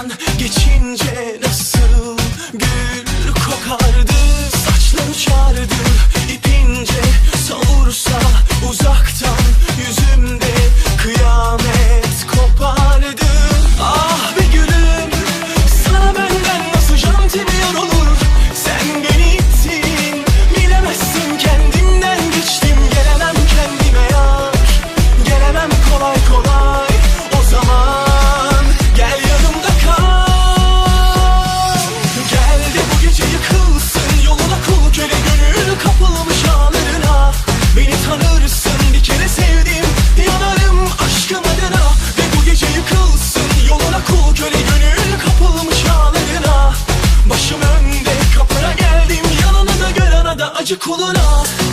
yanından geçince Sadece kuluna